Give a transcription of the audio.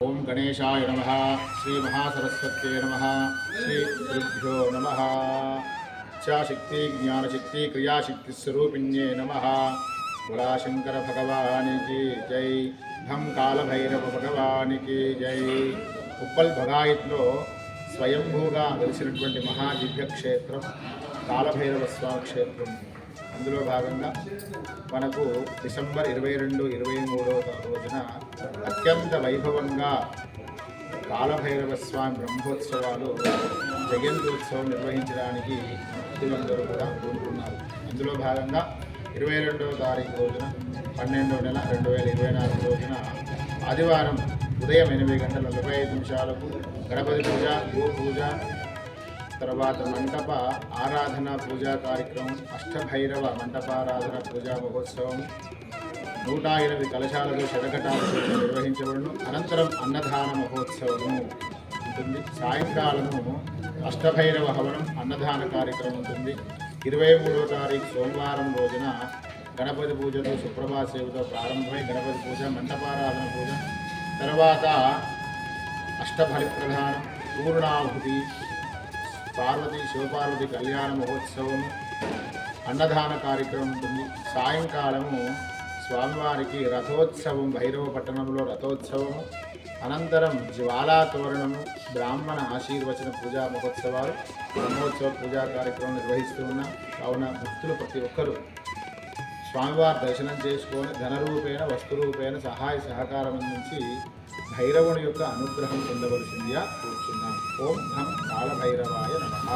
ఓం గణేశాయ నమ శ్రీ మహాసరస్వత్యే నమ శ్రీ గురుభ్యో నమ ఇచ్ఛాశక్తి జ్ఞానశక్తి క్రియాశక్తి స్వరూపిణ్యే నమ బులాశంకర భగవానికి జై భం కాలభైరవ భగవానికి జై ఉప్పల్ భగాయత్లో స్వయంభూగా వెలిసినటువంటి మహాదివ్య క్షేత్రం కాలభైరవ స్వామి క్షేత్రం అందులో భాగంగా మనకు డిసెంబర్ ఇరవై రెండు ఇరవై మూడవ రోజున అత్యంత వైభవంగా కాలభైరవ స్వామి బ్రహ్మోత్సవాలు జయంత్యోత్సవం నిర్వహించడానికి భక్తులందరూ కూడా కోరుకున్నారు అందులో భాగంగా ఇరవై రెండవ తారీఖు రోజున పన్నెండవ నెల రెండు వేల ఇరవై నాలుగు రోజున ఆదివారం ఉదయం ఎనిమిది గంటల నలభై ఐదు నిమిషాలకు గణపతి పూజ గో పూజ తర్వాత మంటప ఆరాధన పూజా కార్యక్రమం అష్టభైరవ మంటపారాధన పూజా మహోత్సవం నూట ఎనిమిది కలశాలతో శతకటాభిషేకం నిర్వహించబడును. అనంతరం అన్నదాన మహోత్సవము ఉంటుంది. సాయంకాలము అష్టభైరవ హవనం అన్నదాన కార్యక్రమం ఉంటుంది. ఇరవై మూడవ తారీఖు సోమవారం రోజున గణపతి పూజతో సుప్రభా సేవతో ప్రారంభమై గణపతి పూజ మంటపారాధన పూజ తర్వాత అష్టఫలి ప్రధానం పూర్ణాహుతి పార్వతి శివపార్వతి కళ్యాణ మహోత్సవం అన్నదాన కార్యక్రమం ఉంటుంది. సాయంకాలము స్వామివారికి రథోత్సవం భైరవ పట్టణంలో రథోత్సవము. అనంతరం జ్వాలా తోరణము బ్రాహ్మణ ఆశీర్వచన పూజా మహోత్సవాలు బ్రహ్మోత్సవ పూజా కార్యక్రమం నిర్వహిస్తూ ఉన్నాం కావున భక్తులు ప్రతి ఒక్కరూ స్వామివారి దర్శనం చేసుకొని ధనరూపేణ వస్తురూపేణ సహాయ సహకారం అందించి భైరవుని యొక్క అనుగ్రహం పొందవలసిందిగా కూర్చున్నాం. ఓం ధం కాళభైరవాయ నమః